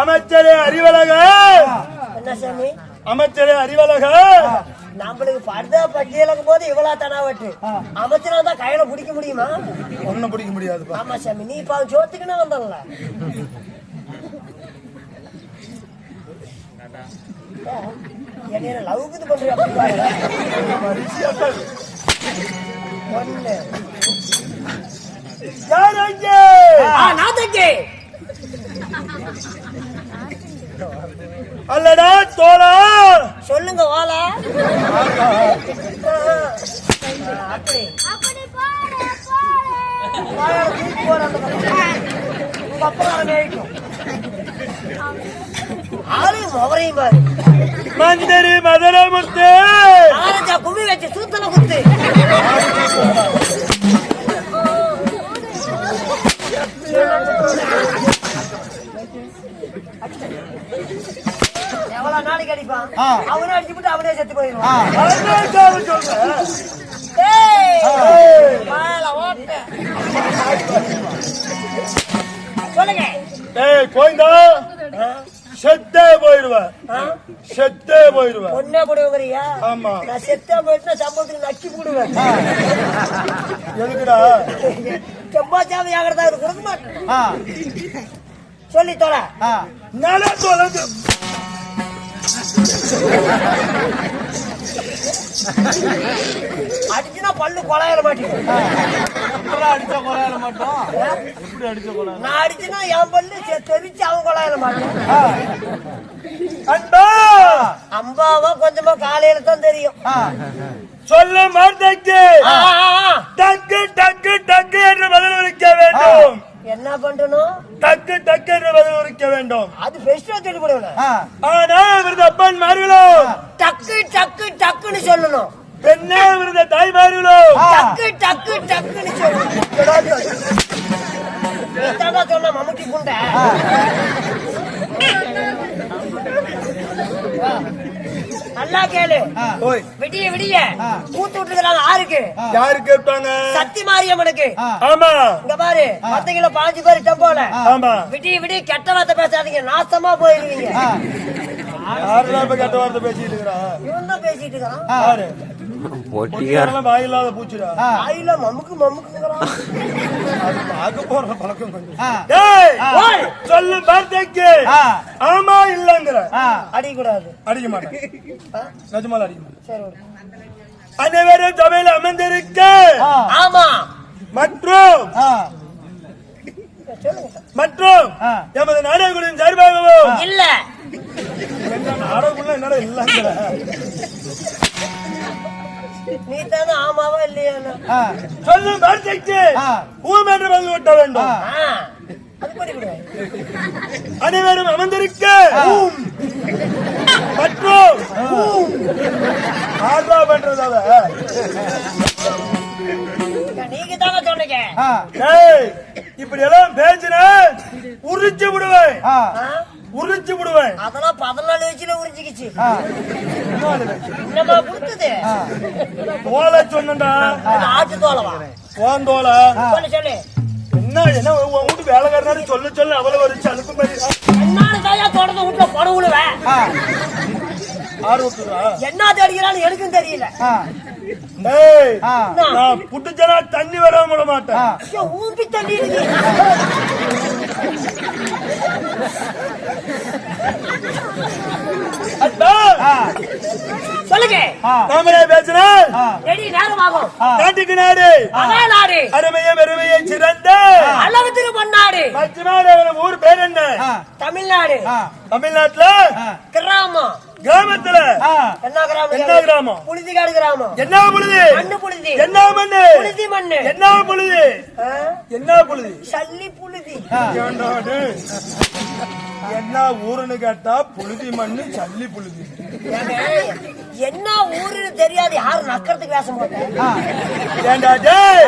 அமைச்சரே அறிவழக. என்ன சாமி? அமைச்சரே அறிவழக. நம்மளுக்கு படுதா பட்டியலுக்கும் போது இவ்வளவு தனாவட்டு அமைச்சரா தான் கையில பிடிக்க முடியுமா? ஒன்னும் பிடிக்க முடியாதுப்பா. ஆமா சாமி நீ இப்ப சோத்துக்குன்னு வந்தல என்ன ஒண்ணு. நான் தங்கி அல்லடா தோழா. சொல்லுங்க ஓலா அப்படி போற அந்த பக்கம். உங்க அப்பா அவனை ஏறிக்கும். ஆளையும் முகரையும் பாரு. மந்திரி மதுரமுத்து நாலஞ்சா கும்மி வச்சு சூத்தல குத்து. எவ்வளவு நாளைக்கு அடிப்பான் அவனே அடிச்சு விட்டு அவனே செத்து ஓட்டு. சொல்லுங்க. ஏய் கோயந்தா செத்தே போயிடுவேன்? செத்தே போயிடுவேன் பொண்ணே போடுவங்கிறியா? ஆமா. நான் செத்தா போயிட்டு சம்பளத்துக்கு நக்கி போடுவேன். எதுக்குடா? செம்பாச்சாமி ஆகிறதா இது கொடுக்க மாட்டேன். சொல்லி தொட நில தொலைஞ்சு. அடிச்சுனா பல்லு கொலையில மாட்டேங்குது. அடிச்ச கொலையால மாட்டோம். எப்படி அடிச்ச கொலை நான் அடிச்சுனா என் பல்லு தெரிச்சு அவன் கொலையில மாட்டேன். அம்பாவா கொஞ்சமா காலையில தான் தெரியும். சொல்ல ஆ. டக்கு டக்கு டக்கு என்று பதில் உரைக்க வேண்டும். என்ன பண்ணணும் டக்கு டக்கு என்று பதில் உரைக்க வேண்டும். அது பெஸ்டா சொல்லி ஆனா விருது அப்பன் மாறுகளோ டக்கு டக்கு டக்குன்னு சொல்லணும். பெண்ணே விருத தாய் மாறுகளோ டக்கு டக்கு டக்குன்னு சுருக்கமா சொன்ன மம்முட்டி புண்டை நல்லா கேளு. ஓய். விடிய விடிய. கூத்து விட்டுருக்காங்க ஆருக்கு யாரு கேட்டாங்க சக்தி மாரியம்மனுக்கு. ஆமா. இங்க பாரு பத்து கிலோ பாஞ்சு பேர் டெம்போல ஆமா. விடிய விடிய கெட்ட வார்த்தை பேசாதீங்க. நாசமா போயிருவீங்க. யாருடா இப்ப கெட்ட வார்த்தை பேசிட்டு இருக்கிறா? இவன் தான் பேசிட்டு இருக்கான். யாரு? பொட்டிக்காரெல்லாம் வாயில்லாத பூச்சிடா. அது போற பழக்கம் சொல்லு வார்த்தைக்கு ஆமா இல்லங்கிற. அடிக்க கூடாது அடிக்க மாட்டேன். நிஜமால அடிக்க மாட்டேன். அனைவரும் சபையில் அமர்ந்திருக்க. ஆமா. மற்றும். மற்றும். எமது நாடகங்களின் சார்பாகவும் இல்ல. என்னடா இல்லங்கிற நீ தானே ஆமாவா இல்லையான்னு சொல்லும் வார்த்தைக்கு ஊம் என்று பதில் விட்ட வேண்டும். அனைவரும் அமர்ந்திருக்க. மற்றும் ஆர்வா பண்றது அவ நீங்க தாங்க சொன்னீங்க. இப்படி எல்லாம் பேசின உரிச்சு விடுவேன்? உரிச்சு விடுவேன். அதெல்லாம் பதினாலு வயசுல உறிஞ்சிக்கிச்சு என்னமா கொடுத்தது தோலை சொன்னடா அது ஆட்டு தோலவா? போன் தோலை. சொல்லு என்ன என்ன உன் வீட்டு வேலைக்காரனாரு சொல்லு சொல்லு அவ்வளவு ஒரு சலுப்பு மாதிரி என்னால தாயா தொடர்ந்து வீட்டுல பணம் விழுவேன் என்ன தேடிக்கிறான்னு எனக்கும் தெரியல. நான் புட்டுச்சனா தண்ணி வராம விட மாட்டேன். இருக்கு. அத்தா, சொல்லுங்க. நாமளே பேசினால் ரெடி நேரம் ஆகும் நாட்டுக்கு நாடு. நாடு. அருமையை பெருமையை சிறந்த பொன்னாடு. ஊர் பேர் என்ன? தமிழ்நாடு. தமிழ்நாட்டுல கிராமம். கிராமத்துல என்ன கிராமம்? என்ன கிராமம்? புழுதிகாடு கிராமம். என்ன புழுது மண்ணு புழுதி என்ன மண்ணு? புழுதி மண்ணு. என்ன புழுது? என்ன புழுது சல்லி புழுதி? என்ன ஊருன்னு கேட்டா புழுதி மண்ணு சல்லி புழுதி என்ன ஊருன்னு தெரியாது. யாரும் நக்கறதுக்கு பேச மாட்டேன் ஏண்டா டேய்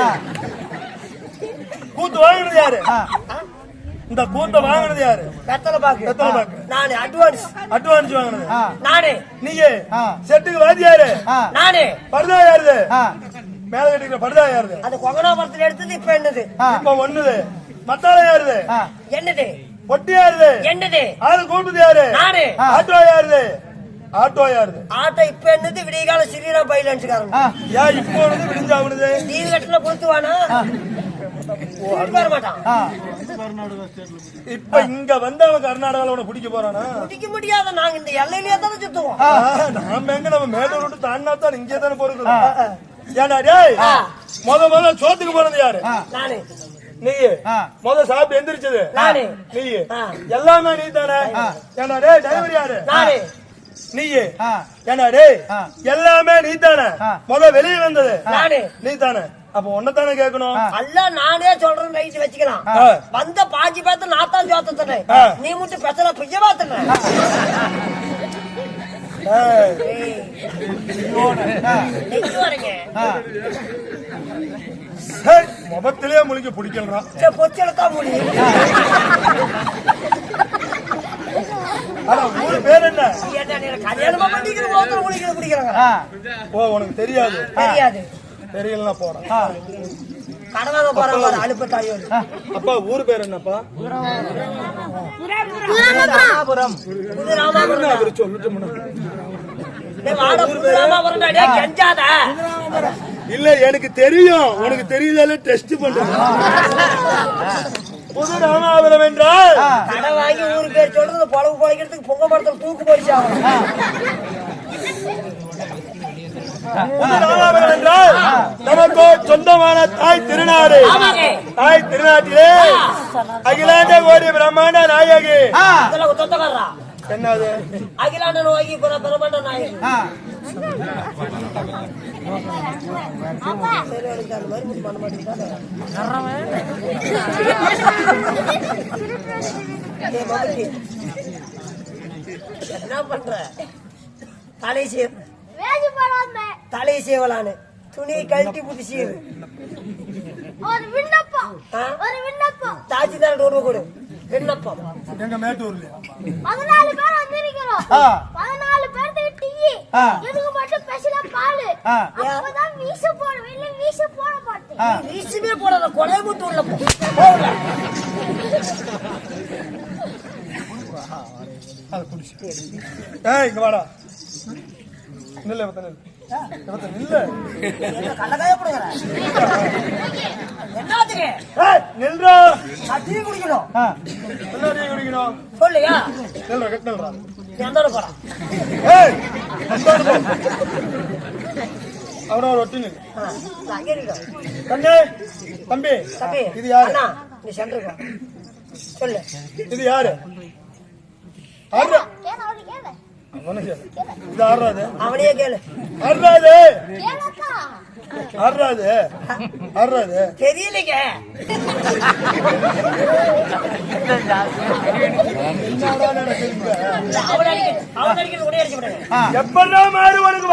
கூத்து வாங்கினது யாரு? இந்த கூத்த வாங்கினது யாரு? வெத்தலை பாக்கு. வெத்தலை பாக்கு. நானு அட்வான்ஸ் அட்வான்ஸ் வாங்கினது. நானு. நீங்க செட்டுக்கு வாத்தியாரு. நானு. பர்தா யாருது? மேல கட்டிக்கிற பர்தா யாருது? அது கொங்கனாபுரத்துல எடுத்தது இப்ப என்னது? இப்ப ஒண்ணுது. மத்தால யாருது? என்னது? பொட்டி யாருது? என்னது? ஆளு கூப்பிட்டது யாரு? நானு. ஆட்டோ யாருது? ஆட்டோ யாருது? ஆட்டோ இப்ப என்னது? விடிய கால ஸ்ரீராம் பைலன்ஸ்காரன் ஏன் இப்போ வந்து விடிஞ்சாவுனது நீதி கட்டில மாட்டான் இப்ப இங்க வந்து அவன் கர்நாடகால உன பிடிக்க போறானா? குடிக்க முடியாத நாங்க இந்த எல்லையிலேயே தானே சுத்துவோம். நாம எங்க நம்ம மேட்டூர் விட்டு தாண்டினா தான் இங்கே தானே போறது ஏன்னா டேய் முத முத சோத்துக்கு போனது யாரு? நானு. நீ. முத சாப்பிட்டு எந்திரிச்சது. நானு. நீ. எல்லாமே நீ தானே? ஏன்னா டேய் டிரைவர் யாரு? நானு. நீ. ஏன்னா டேய் எல்லாமே நீ தானே? முத வெளியே வந்தது. நானு. நீ தானே? அப்ப உன்னதானே கேட்கணும்? எல்லாம் நானே சொல்றேன் நைட்டு வச்சுக்கலாம். வந்த பாஞ்சு பேத்து நான் தான் ஆ. நீ மட்டும் பெசல பிஜ பாத்துன ஏய், நெஞ்சு வரீங்க. ஹேய், முகத்திலேயே முழிக்க பிடிக்கலாம் பொச்சலத்தான் நீ கல்யாணமா பண்ணிக்கிற ஒருத்தர் குடிக்கிற குடிக்கிறாங்க ஓ உனக்கு தெரியாது. தெரியாது. தெரியலன்னா போறேன் கடன் வாங்க போறாங்க பாரு அழுப்பு தாயோடு அப்பா ஊர் பேர் என்னப்பா? ராமாபுரம். புது ராமாபுரம் இல்ல எனக்கு தெரியும். உனக்கு தெரியல டெஸ்ட் பண்றேன். புது ராமாபுரம் என்றால்? கடன் வாங்கி ஊரு பேர் சொல்றது பொழவு பொழைக்கிறதுக்கு பொங்க மரத்தில் தூக்கு போடிச்சாங்க ராமாபுரம் என்றால் நமக்கு சொந்தமான தாய் திருநாடு. தாய் திருநாட்டிலே அகிலாண்ட கோடி பிரம்மாண்ட நாயகி. என்னது? அகிலாண்ட பிற பிரபண்ட நாயகி. என்ன பண்ற? தலை போடாம தலை சீவலான்னு. துணியை கழட்டி புட்டு சீவு. ஒரு விண்ணப்பம்? ஒரு விண்ணப்பம். தாஜ் தாசில்தார் ஒரு கொடு. விண்ணப்பம். எங்க மேட்டூர்ல பதினாலு பேர் வந்திருக்கிறோம். பதினாலு பேருக்கு டீ. ஆ. எனக்கு மட்டும் ஸ்பெஷலா பால். ஆ. அப்பதான் வீச போடும். இல்ல வீச போட மாட்டேன். ஆ. வீசுமே போடாத. கொலை முட்டு உள்ள போ. அது குடிச்சு. ஏய் இங்க வாடா. என்னத்துக்கு நில்றா. நான் டீ குடிக்கணும். குடிக்கணும். சொல்லுயா? நில்றா நில்றா. எந்த போறான் ஏய் அந்தாண்ட போ. அவன ஒரு ஒட்டி அங்கே தம்பி தம்பி தம்பி இது யாரு? அண்ணா நீ சென்றுக்கோ சொல்லு. இது யாரு? கேள கேள. ஆடுறாது அவனையே கேளு. கேளக்கா ஆடுறாது. ஆடுறாது. தெரியலைங்க. எப்படா மாறு உனக்கு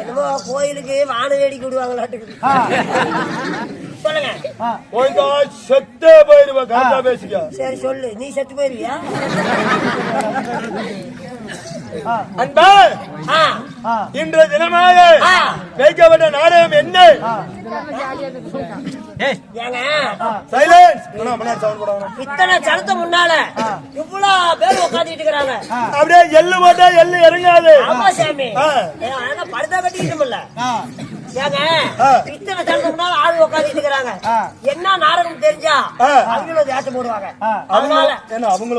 என்னமோ கோயிலுக்கு வான வேடிக்கை விடுவாங்களாட்டுக்கு. சொல்லுங்க. ஆ. போய்தா செத்தே போயிருவ கரெக்டா பேசிக்க. சரி சொல்லு. நீ செத்து போயிருவியா அன்பா! ஆ. ஆ. இன்று தினமாக ஆ. வைக்கப்பட்ட நாடகம் என்ன? ஏங்க? சைலன்ஸ்! முன்னாடி சவுண்ட் போடாம. இத்தனை சனத்து முன்னால இவ்வளவு பேர் உட்காந்துட்டு இருக்கிறாங்க. அப்படியே எள்ளு போட்டா எள்ளு இறங்காது. ஆமா சாமி. படுத்தா. ஏங்க? ஆ. இத்தனை இருக்கிறாங்க. என்ன நாடகம் தெரிஞ்சா. அவங்களும் போடுவாங்க. அதனால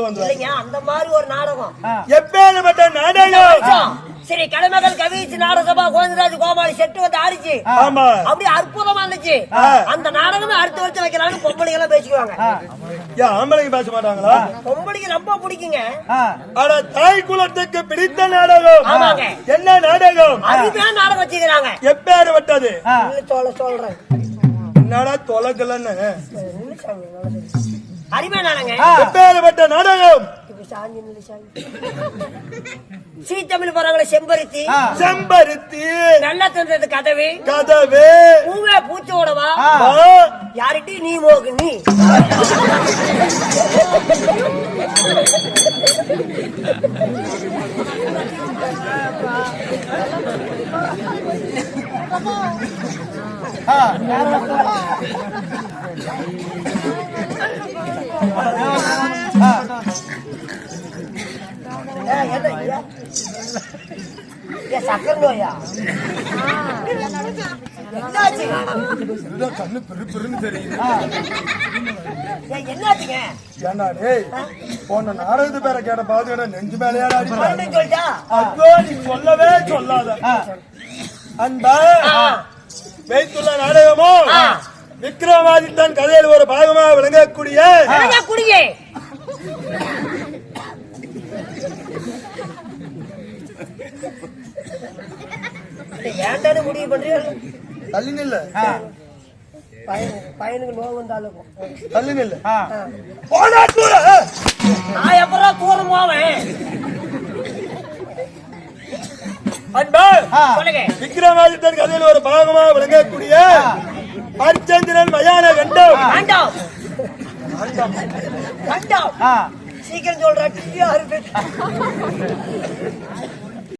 வந்து இல்லைங்க அந்த மாதிரி ஒரு நாடகம். எப்பேற்பட்ட நாடகம்? சரி கலைமகள் கவிச்சு நாடகசபா கோவிந்தராஜ் கோமாளி செட்டு வந்து ஆடிச்சு. அப்படி அற்புதமா இருந்துச்சு. அந்த நாடகமே அடுத்த வருஷம் வைக்கலாம்னு பொம்பளைங்க எல்லாம் பேசிக்குவாங்க. ஆம்பளைங்க பேச மாட்டாங்களா? பொம்பளைக்கு ரொம்ப பிடிக்குங்க. ஆனா தாய் குலத்துக்கு பிடித்த நாடகம். என்ன நாடகம்? அருமையான நாடகம் வச்சுக்கிறாங்க. எப்பேற்பட்டது? சொல்ல சொல்றேன். என்னடா தொலைக்கலன்னு நாடகங்க ஆ. எப்பேற்பட்ட நாடகம் இப்ப சாஞ்சி நில்லு சாமி. சீத்தமிழ் போறாங்களே செம்பருத்தி. செம்பருத்தி நல்லா தந்தது கதவு கதவு பூவே பூச்சோடவா. யார்கிட்ட நீ மோகு நீ ஆ. ஆ. ஏன் சக்கரை நோயா என்னாச்சு இதுதான் கண்ணு பெரு பெருன்னு தெரியுது ஆ. ஏன் என்னாச்சுங்க ஏண்டா டேய் போன நாடகத்து பேரை கேட்ட பாத்து நெஞ்சு மறுபடியும் சொல்லிட்டா நீ சொல்லவே சொல்லாத. அன்பா. வைத்துள்ள நாடகமோ. விக்ரமாதித்தன் கதையில் ஒரு பாகமாக விளங்கக்கூடிய ஏன்டானு முடிவு பண்றீங்க தள்ளி நில்லு பையனுக்கு நோவு வந்தாலும் தள்ளி நில்லு தூர நான் எப்பறம் தூரம் போவேன் அன்பா விக்ரமாதித்தன் கதையில் ஒரு பாகமாக விளங்கக்கூடிய அர்ச்சந்திரன் மயான கண்டம். ஆ. சீக்கிரம் சொல்றேன் யாரு